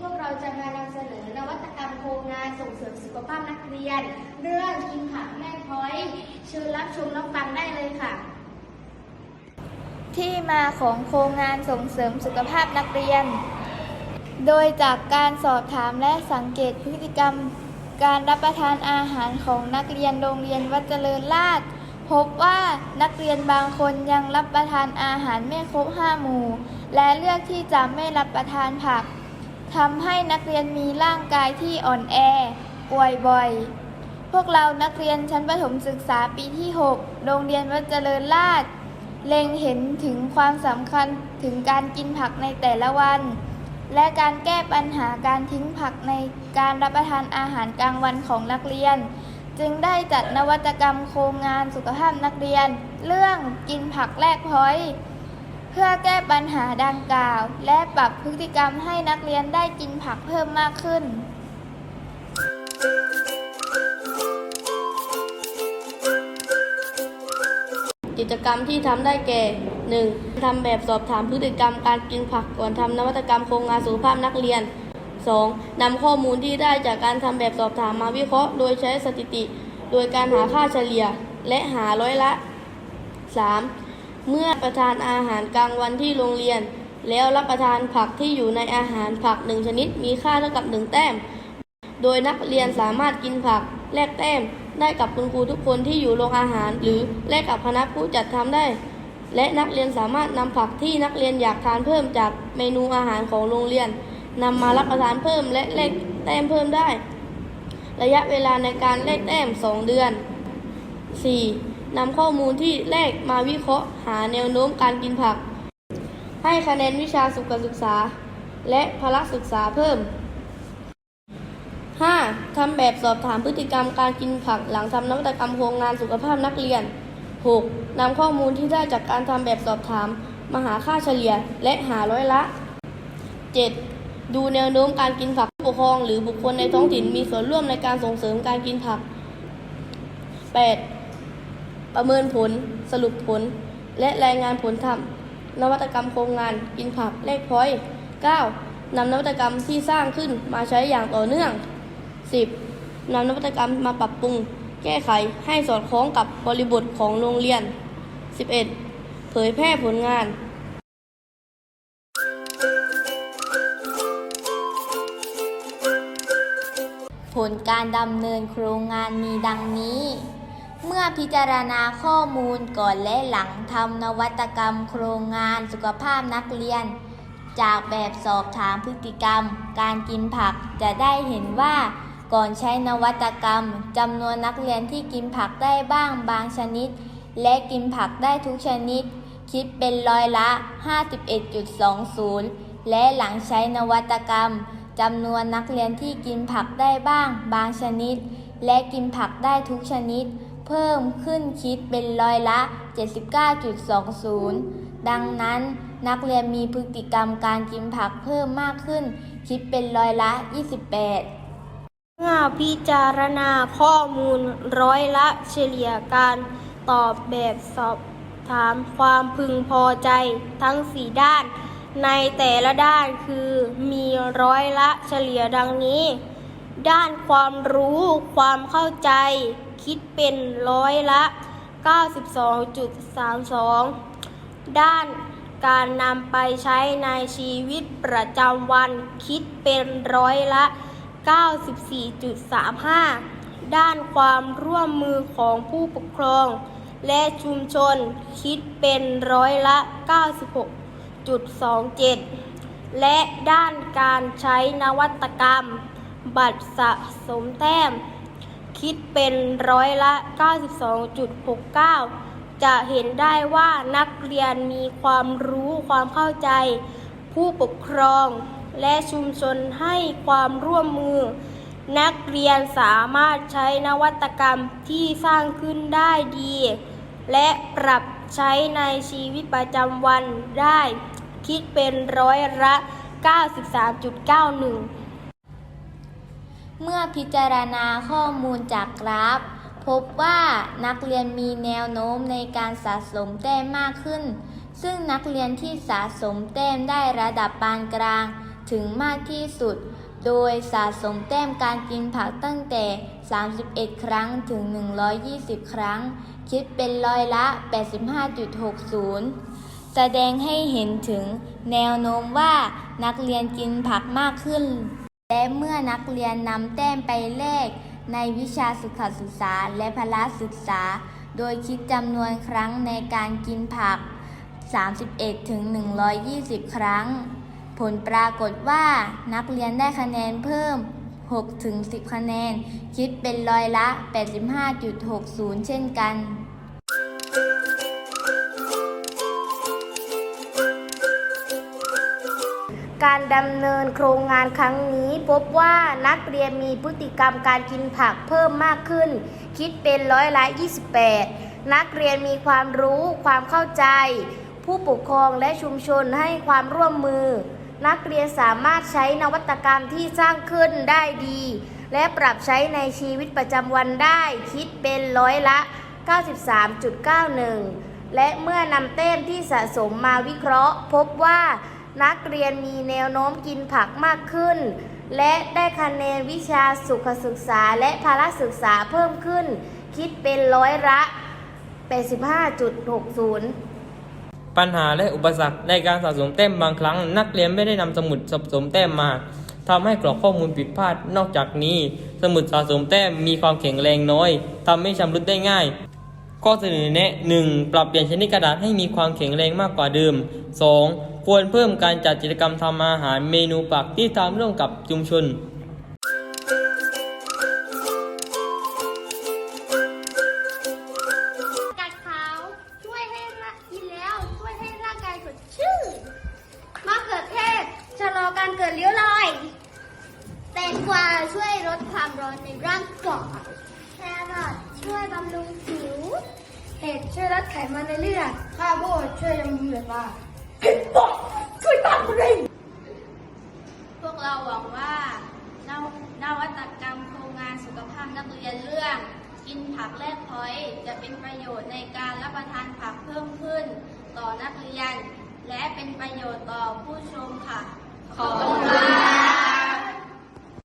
พวกเราจะมานำเสนอนวัตกรรมโครงงานส่งเสริมสุขภาพนักเรียน เรื่องกินผักแม่พลอย เชิญรับชมรับฟังได้เลยค่ะ ที่มาของโครงงานส่งเสริมสุขภาพนักเรียน โดยจากการสอบถามและสังเกตพฤติกรรม การรับประทานอาหารของนักเรียนโรงเรียนวัดเจริญราษฎร์พบว่านักเรียนบางคนยังรับประทานอาหารไม่ครบห้าหมู่ และเลือกที่จะไม่รับประทานผัก ทำให้นักเรียนมีร่างกายที่อ่อนแอ ป่วยบ่อย พวกเรานักเรียนชั้นประถมศึกษาปีที่ 6 โรงเรียนวัดเจริญราษฎร์เล็งเห็นถึงความสำคัญถึงการกินผักในแต่ละวัน และการแก้ปัญหาการทิ้งผักในการรับประทานอาหารกลางวันของนักเรียน จึงได้จัดนวัตกรรมโครงงานสุขภาพนักเรียน เรื่องกินผักแลกพอย เพื่อแก้ปัญหาดังกล่าว และปรับพฤติกรรมให้นักเรียนได้กินผักเพิ่มมากขึ้น กิจกรรมที่ทำได้แก่ 1. ทำแบบสอบถามพฤติกรรมการกินผักก่อนทำนวัตกรรมโครงงานสุขภาพนักเรียน 2. นำข้อมูลที่ได้จากการทำแบบสอบถามมาวิเคราะห์ โดยใช้สถิติ โดยการหาค่าเฉลี่ย และหาร้อยละ 3. เมื่อประทานอาหารกลางวันที่โรงเรียน แล้วรับประทานผักที่อยู่ในอาหารผักหนึ่งชนิดมีค่าเท่ากับหนึ่งแต้ม โดยนักเรียนสามารถกินผักแลกแต้ม ได้กับคุณครูทุกคนที่อยู่โรงอาหาร หรือแลกกับคณะผู้จัดทำได้ และนักเรียนสามารถนำผักที่นักเรียนอยากทานเพิ่มจากเมนูอาหารของโรงเรียนนำมารับประทานเพิ่มและแลกแต้มเพิ่มได้ ระยะเวลาในการแลกแต้ม 2 เดือน 4. นำข้อมูลที่แลกมาวิเคราะห์หาแนวโน้มการกินผัก ให้คะแนนวิชาสุขศึกษา และพละศึกษาเพิ่ม 5. ทำแบบสอบถามพฤติกรรมการกินผักหลังทำนวัตกรรมโครงงานสุขภาพนักเรียน 6. นำข้อมูลที่ได้จากการทำแบบสอบถามมาหาค่าเฉลี่ยและหาร้อยละ 7. ดูแนวโน้มการกินผักผู้ปกครอง หรือบุคคลในท้องถิ่นมีส่วนร่วมในการส่งเสริมการกินผัก 8. ประเมินผล สรุปผล และรายงานผลทำนวัตกรรมโครงงานกินผักแลกพอยต์ 9. นำนวัตกรรมที่สร้างขึ้นมาใช้อย่างต่อเนื่อง 10. นำนวัตกรรมมาปรับปรุง แก้ไขให้สอดคล้องกับบริบทของโรงเรียน 11. เผยแพร่ผลงานผลการดำเนินโครงงานมีดังนี้ เมื่อพิจารณาข้อมูลก่อนและหลังทำนวัตกรรมโครงงานสุขภาพนักเรียน จากแบบสอบถามพฤติกรรม การกินผักจะได้เห็นว่าก่อนใช้นวัตกรรมจำนวนนักเรียนที่กินผักได้บ้างบางชนิด และกินผักได้ทุกชนิด คิดเป็นร้อยละ 51.20 และหลังใช้นวัตกรรมจำนวนนักเรียนที่กินผักได้บ้างบางชนิด และกินผักได้ทุกชนิด เพิ่มขึ้นคิดเป็นร้อยละ 79.20 ดังนั้นนักเรียนมีพฤติกรรมการกินผักเพิ่มมากขึ้น คิดเป็นร้อยละ 28เมื่อพิจารณาข้อมูลร้อยละเฉลี่ยการตอบแบบสอบถามความพึงพอใจทั้ง4ด้าน ในแต่ละด้านคือมีร้อยละเฉลี่ยดังนี้ ด้านความรู้ความเข้าใจ คิดเป็นร้อยละ 92.32 ด้านการนำไปใช้ในชีวิตประจำวันคิดเป็นร้อยละ 94.35 ด้านความร่วมมือของผู้ปกครอง และชุมชนคิดเป็นร้อยละ 96.27 และด้านการใช้นวัตกรรม บัตรสะสมแต้ม คิดเป็นร้อยละ 92.69 จะเห็นได้ว่านักเรียนมีความรู้ความเข้าใจ ผู้ปกครอง และชุมชนให้ความร่วมมือ นักเรียนสามารถใช้นวัตกรรมที่สร้างขึ้นได้ดี และปรับใช้ในชีวิตประจำวันได้ คิดเป็นร้อยละ 93.91 เมื่อพิจารณาข้อมูลจากกราฟ พบว่านักเรียนมีแนวโน้มในการสะสมแต้มมากขึ้น ซึ่งนักเรียนที่สะสมแต้มได้ระดับปานกลาง ถึงมากที่สุด โดยสะสมแต้มการกินผักตั้งแต่ 31 ครั้งถึง 120 ครั้ง คิดเป็นร้อยละ 85.60 แสดงให้เห็นถึงแนวโน้มว่านักเรียนกินผักมากขึ้น และเมื่อนักเรียนนำแต้มไปแลกในวิชาสุขศึกษาและพละศึกษา โดยคิดจำนวนครั้งในการกินผัก 31 ถึง 120 ครั้ง ผลปรากฏว่านักเรียนได้คะแนนเพิ่ม 6 ถึง 10 คะแนน คิดเป็นร้อยละ 85.60 เช่นกัน การดำเนินโครงงานครั้งนี้ พบว่านักเรียนมีพฤติกรรมการกินผักเพิ่มมากขึ้น คิดเป็นร้อยละ28 นักเรียนมีความรู้ความเข้าใจ ผู้ปกครองและชุมชนให้ความร่วมมือ นักเรียนสามารถใช้นวัตกรรมที่สร้างขึ้นได้ดี และปรับใช้ในชีวิตประจำวันได้ คิดเป็นร้อยละ 93.91 และเมื่อนำแต้มที่สะสมมาวิเคราะห์ พบว่า นักเรียนมีแนวโน้มกินผักมากขึ้น และได้คะแนนวิชาสุขศึกษาและพละศึกษาเพิ่มขึ้น คิดเป็นร้อยละ 85.60ปัญหาและอุปสรรคในการสะสมแต้มบางครั้ง นักเรียนไม่ได้นำสมุดสะสมแต้มมาทำให้กรอกข้อมูลผิดพลาดนอกจากนี้ สมุดสะสมแต้มมีความแข็งแรงน้อยทำให้ชำรุดได้ง่าย ข้อเสนอแนะ 1. ปรับเปลี่ยนชนิดกระดาษให้มีความแข็งแรงมากกว่าเดิม 2. ควรเพิ่มการจัดกิจกรรมทำอาหารเมนูปักที่ทำร่วมกับชุมชนกัดขาวช่วยให้ร่างกินแล้วช่วยให้ร่างกายสดชื่นมะเขือเทศชะลอการเกิดเลี้ยวรอยแตงกวาช่วยลดความร้อนในร่างกาย ช่วยบำรุงผิว เห็ดช่วยลดไขมันในเลือด ข้าวโพดช่วยบำรุงเลือดว่าเห็ดปอกช่วยต้านมะเร็งพวกเราหวังว่านวนวัตกรรมโครงงานสุขภาพนักเรียนเรื่อง กินผักแลกพอยต์จะเป็นประโยชน์ในการรับประทานผักเพิ่มขึ้น ต่อนักเรียน และเป็นประโยชน์ต่อผู้ชมค่ะ ขอบคุณค่ะ